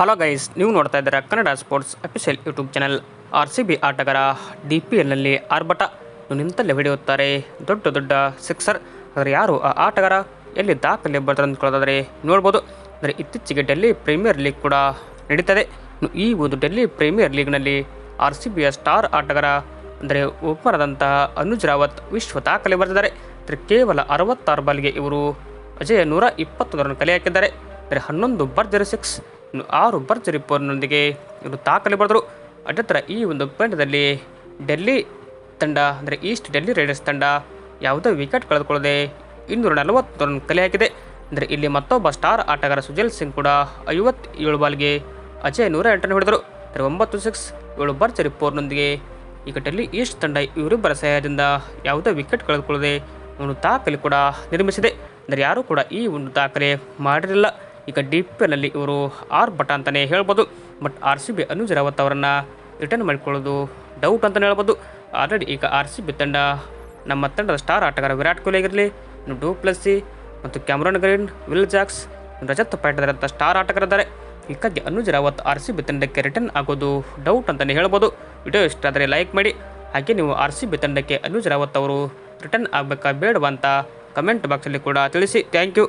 Hello guys ನೀವು ನೋಡ್ತಾ ಇದ್ದೀರಾ Kannada sports official YouTube channel R C B ಆಟಗಾರ ಡಿ ಪಿ ಎಲ್ನಲ್ಲಿ ಆರ್ಭಟ. ನಿಂತಲ್ಲೇ ಹೊಡೆಯುತ್ತಾರೆ ದೊಡ್ಡ ದೊಡ್ಡ ಸಿಕ್ಸರ್ ಆದರೆ ಯಾರು ಆ ಆಟಗಾರ? ಎಲ್ಲಿ ದಾಖಲೆ ಬರ್ತಾರೆ ಅಂದ್ಕೊಳ್ಳೋದಾದರೆ ನೋಡ್ಬೋದು. ಅಂದರೆ ಇತ್ತೀಚೆಗೆ ಡೆಲ್ಲಿ ಪ್ರೀಮಿಯರ್ ಲೀಗ್ ಕೂಡ ನಡೀತದೆ. ಈ ಒಂದು ಡೆಲ್ಲಿ ಪ್ರೀಮಿಯರ್ ಲೀಗ್ನಲ್ಲಿ ಆರ್ ಸಿ ಬಿಯ ಸ್ಟಾರ್ ಆಟಗಾರ ಅಂದರೆ ಒಬ್ಬರಾದಂತಹ ಅನುಜ್ ರಾವತ್ ವಿಶ್ವ ದಾಖಲೆ ಬರೆದಿದ್ದಾರೆ. ಅಂದರೆ ಕೇವಲ ಅರವತ್ತಾರು ಬಾಲ್ಗೆ ಇವರು ಅಜಯ ನೂರ ಇಪ್ಪತ್ತೊಂದರನ್ನು ಕಲೆ ಹಾಕಿದ್ದಾರೆ. ಅಂದರೆ ಹನ್ನೊಂದು ಭರ್ಜರಿ ಸಿಕ್ಸ್ ಆರು ಭರ್ಜರಿ ಪೋರ್ನೊಂದಿಗೆ ಇವರು ದಾಖಲೆ ಬರೆದರು. ಥರ ಈ ಒಂದು ಪಂದ್ಯದಲ್ಲಿ ಡೆಲ್ಲಿ ತಂಡ, ಅಂದರೆ ಈಸ್ಟ್ ಡೆಲ್ಲಿ ರೈಡರ್ಸ್ ತಂಡ ಯಾವುದೇ ವಿಕೆಟ್ ಕಳೆದುಕೊಳ್ಳದೆ ಇನ್ನೂರ ನಲವತ್ತು ರನ್ ಕಲೆ ಹಾಕಿದೆ. ಅಂದರೆ ಇಲ್ಲಿ ಮತ್ತೊಬ್ಬ ಸ್ಟಾರ್ ಆಟಗಾರ ಸುಜಲ್ ಸಿಂಗ್ ಕೂಡ ಐವತ್ತೇಳು ಬಾಲ್ಗೆ ಅಜಯ್ ನೂರ ಎಂಟನ್ನು ಹೊಡೆದರು. ಅಂದರೆ ಒಂಬತ್ತು ಸಿಕ್ಸ್ ಏಳು ಭರ್ಜರಿ ಪೋರ್ನೊಂದಿಗೆ ಈಗ ಡೆಲ್ಲಿ ಈಸ್ಟ್ ತಂಡ ಇವರಿಬ್ಬರ ಸಹಾಯದಿಂದ ಯಾವುದೇ ವಿಕೆಟ್ ಕಳೆದುಕೊಳ್ಳದೆ ಒಂದು ದಾಖಲೆ ಕೂಡ ನಿರ್ಮಿಸಿದೆ. ಅಂದರೆ ಯಾರೂ ಕೂಡ ಈ ಒಂದು ದಾಖಲೆ ಮಾಡಿರಲಿಲ್ಲ. ಈಗ ಡಿ ಪಿ ಎಲ್ನಲ್ಲಿ ಇವರು ಆರ್ ಬಟ ಅಂತಲೇ ಹೇಳ್ಬೋದು. But R C B Anuj Rawat ಅವರನ್ನು ರಿಟರ್ನ್ ಮಾಡಿಕೊಳ್ಳೋದು ಡೌಟ್ ಅಂತಲೇ ಹೇಳ್ಬೋದು. ಆಲ್ರೆಡಿ ಈಗ ಆರ್ ಸಿ ಬಿ ತಂಡ ನಮ್ಮ ತಂಡದ ಸ್ಟಾರ್ ಆಟಗಾರ ವಿರಾಟ್ ಕೊಹ್ಲಿ ಆಗಿರಲಿ ಡೂ ಪ್ಲಸ್ಸಿ ಮತ್ತು Cameron Green Will Jacks Rajat ಪಾಟೀದಾರಂಥ star ಆಟಗಾರಿದ್ದಾರೆ ಹೀಗಾಗಿ Anuj Rawat R C B ತಂಡಕ್ಕೆ ರಿಟರ್ನ್ ಆಗೋದು ಡೌಟ್ ಅಂತಲೇ ಹೇಳ್ಬೋದು. ವಿಡಿಯೋ ಇಷ್ಟ ಆದರೆ ಲೈಕ್ ಮಾಡಿ. ಹಾಗೆ ನೀವು ಆರ್ ಸಿ ಬಿ ತಂಡಕ್ಕೆ ಅನುಜ್ ರಾವತ್ ಅವರು ರಿಟರ್ನ್ ಆಗಬೇಕಾ ಬೇಡವಾ ಅಂತ ಕಮೆಂಟ್ ಬಾಕ್ಸಲ್ಲಿ ಕೂಡ ತಿಳಿಸಿ. Thank you